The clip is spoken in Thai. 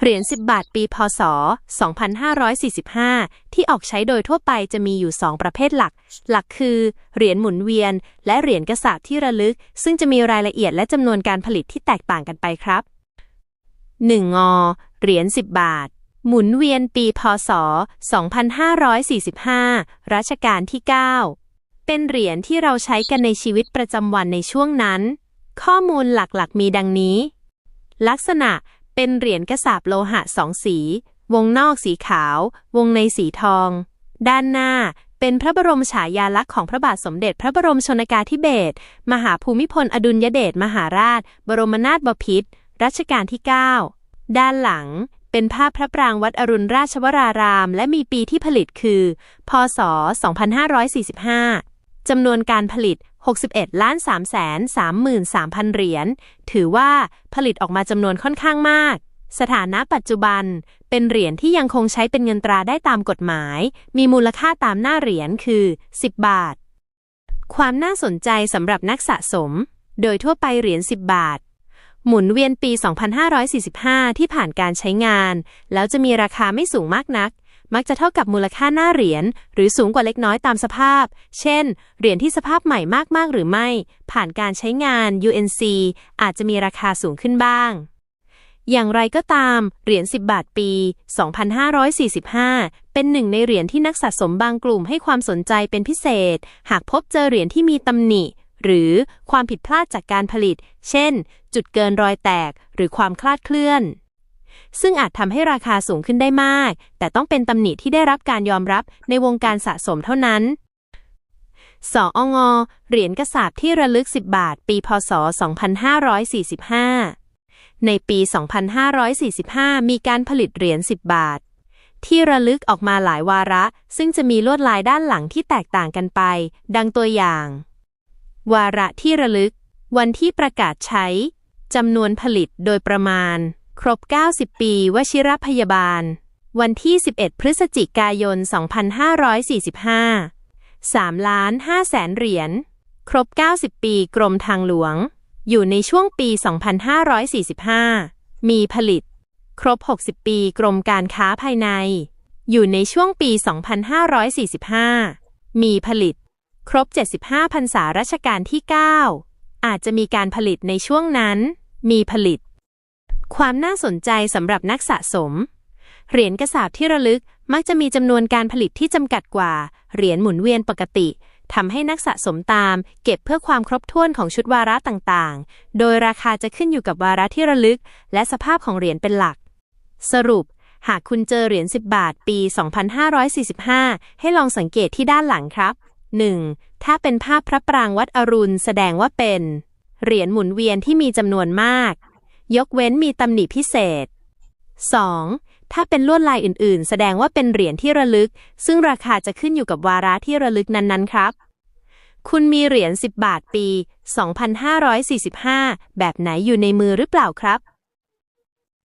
เหรียญ 10 บาท ปี พศ 2545 ที่ออกใช้โดยทั่วไปจะมีอยู่ 2 ประเภทหลัก หลักคือ เหรียญหมุนเวียน และเหรียญกระสาบที่ระลึก ซึ่งจะมีรายละเอียดและจำนวนการผลิตที่แตกต่างกันไปครับ 1 งอ เหรียญ 10 บาท หมุนเวียนปี พศ 2545 รัชกาลที่ 9 เป็นเหรียญที่เราใช้กันในชีวิตประจำวันในช่วงนั้น ข้อมูลหลักๆ มีดังนี้ ลักษณะเป็นเหรียญกระสาบโลหะสองสี วงนอกสีขาว วงในสีทอง ด้านหน้าเป็นพระบรมฉายาลักษณ์ของพระบาทสมเด็จพระบรมชนกาธิเบศรมหาภูมิพลอดุลยเดชมหาราช บรมนาถบพิตรรัชกาลที่ 9 ด้านหลังเป็นภาพพระปรางวัดอรุณราชวราราม และมีปีที่ผลิตคือ พศ 2545 จำนวนการผลิต 61ล้าน3แสน33,000เหรียญ ถือว่าผลิตออกมาจำนวนค่อนข้างมาก สถานะปัจจุบัน เป็นเหรียญที่ยังคงใช้เป็นเงินตราได้ตามกฎหมาย มีมูลค่าตามหน้าเหรียญคือ 10 บาท ความน่าสนใจสำหรับนักสะสม โดยทั่วไปเหรียญ 10 บาท หมุนเวียนปี 2545 ที่ผ่านการใช้งาน แล้วจะมีราคาไม่สูงมากนัก มักจะเท่ากับมูลค่าหน้าเหรียญหรือสูงกว่าเล็กน้อยตามสภาพ เช่น เหรียญที่สภาพใหม่มากๆหรือไม่ ผ่านการใช้งาน UNC อาจจะมีราคาสูงขึ้นบ้าง อย่างไรก็ตาม เหรียญ 10 บาทปี 2545 เป็นหนึ่งในเหรียญที่นักสะสมบางกลุ่มให้ความสนใจเป็นพิเศษ หากพบเจอเหรียญที่มีตำหนิหรือความผิดพลาดจากการผลิต เช่น จุดเกินรอยแตก หรือความคลาดเคลื่อน ซึ่งอาจทำให้ราคาสูงขึ้นได้มาก แต่ต้องเป็นตำหนิที่ได้รับการยอมรับในวงการสะสมเท่านั้นสองอเหรียญกระสาบที่ระลึก 10 บาท ปี พศ 2545 ในปี 2545 มีการผลิตเหรียญ 10 บาท ที่ระลึกออกมาหลายวาระ ซึ่งจะมีลวดลายด้านหลังที่แตกต่างกันไป ดังตัวอย่าง วาระที่ระลึก วันที่ประกาศใช้จำนวนผลิตโดยประมาณ ครบ 90 ปีวชิรพยาบาล วันที่ 11 พฤศจิกายน 2545 3ล้าน5แสนเหรียญ ครบ 90 ปีกรมทางหลวง อยู่ในช่วงปี 2545 มีผลิต ครบ 60 ปีกรมการค้าภายใน อยู่ในช่วงปี 2545 มีผลิต ครบ 75พรรษารัชกาลที่ 9 อาจจะมีการผลิตในช่วงนั้น มีผลิต ความน่าสนใจสำหรับนักสะสม เหรียญกระสาบที่ระลึกมักจะมีจำนวนการผลิตที่จำกัดกว่า เหรียญหมุนเวียนปกติทำให้นักสะสมตาม เก็บเพื่อความครบถ้วนของชุดวาระต่างๆ โดยราคาจะขึ้นอยู่กับวาระที่ระลึก และสภาพของเหรียญเป็นหลัก สรุป หากคุณเจอเหรียญ10 บาท ปี 2545 ให้ลองสังเกตที่ด้านหลังครับ 1. ถ้าเป็นภาพพระปรางวัดอรุณแสดงว่าเป็น เหรียญหมุนเวียนที่มีจำนวนมาก ยกเว้นมีตำหนิพิเศษ 2. ถ้าเป็นลวดลายอื่น ๆ แสดงว่าเป็นเหรียญที่ระลึก ซึ่งราคาจะขึ้นอยู่กับวาระที่ระลึกนั้น ๆ ครับ คุณมีเหรียญ10 บาทปี 2545 แบบไหนอยู่ในมือหรือเปล่าครับ